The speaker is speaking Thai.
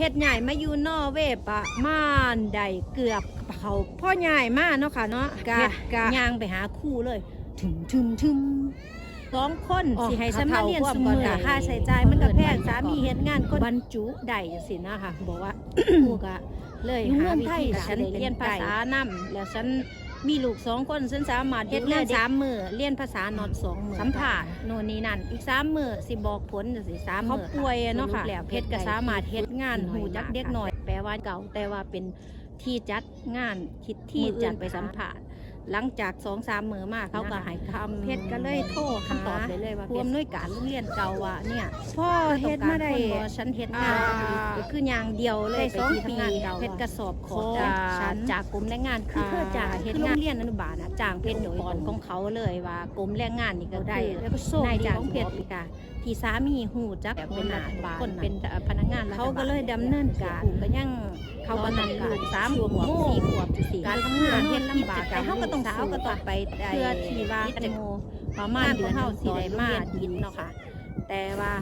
เพชรใหญ่มาอยู่นอร์เวย์ประมาณใดเกือบเขาพ่อใหญ่มากเนาะค่ะเนาะกะกะย่างไปหาคู่เลยถึมถึมถึมสองคนสิให้ฉันมาเรียนสมือค่าใช้จ่ายมันก็แพงสามีเฮ็ดงานคนบรรจุได้จังซี่นะคะบอกว่ากูก็เลยหาวิธีฉันเรียนภาษานำแล้วฉัน มีลูกสองคนฉันสามารถเฮ็ดงานสามมือเรียนภาษานอดสองมือสัมผัสโน่นนี่นั่น อีกสามมือสิบอกผลจังซี่สามมือเขาป่วยอะเนาะค่ะแล้วเพชรก็สามารถเฮ็ดงานหูจักเด็กหน่อย แปลว่าเก่าแต่ว่าเป็นที่จัดงานทิศที่จัดไปสัมผัส หลังจากสองสามมือมาเขาก็ให้คำเพชรก็เลยโทรคำตอบเลยเลยว่าผู้อำนวยการโรงเรียนเก่าว่าเนี่ยพ่อเฮ็ดมาได้ฉันเฮ็ดงานก็คืออย่างเดียวเลยสองปีเพชรกระสอบขอฉันจากกรมแรงงานคือเพื่อจากเฮ็ดงานเรียนอนุบาลนะจ้างเพชรโดยก่อนของเขาเลยว่ากรมแรงงานนี่ก็ได้แล้วก็โซ่นายจ้างของเพชรอีกอะที่สามีหูจักเป็นรัฐบาลคนเป็นพนักงานเขาก็เลยดำเนินการก็ยังเขาก็ต้องการสามขวบสี่ขวบสี่การทำงานเฮ็ดลำบากแต่เขาก็ต้องสาวก็ต้องไปเพื่อที่ว่าจะประมาณเดือนเฮาสิได้มาดินเนาะค่ะ แต่ว่า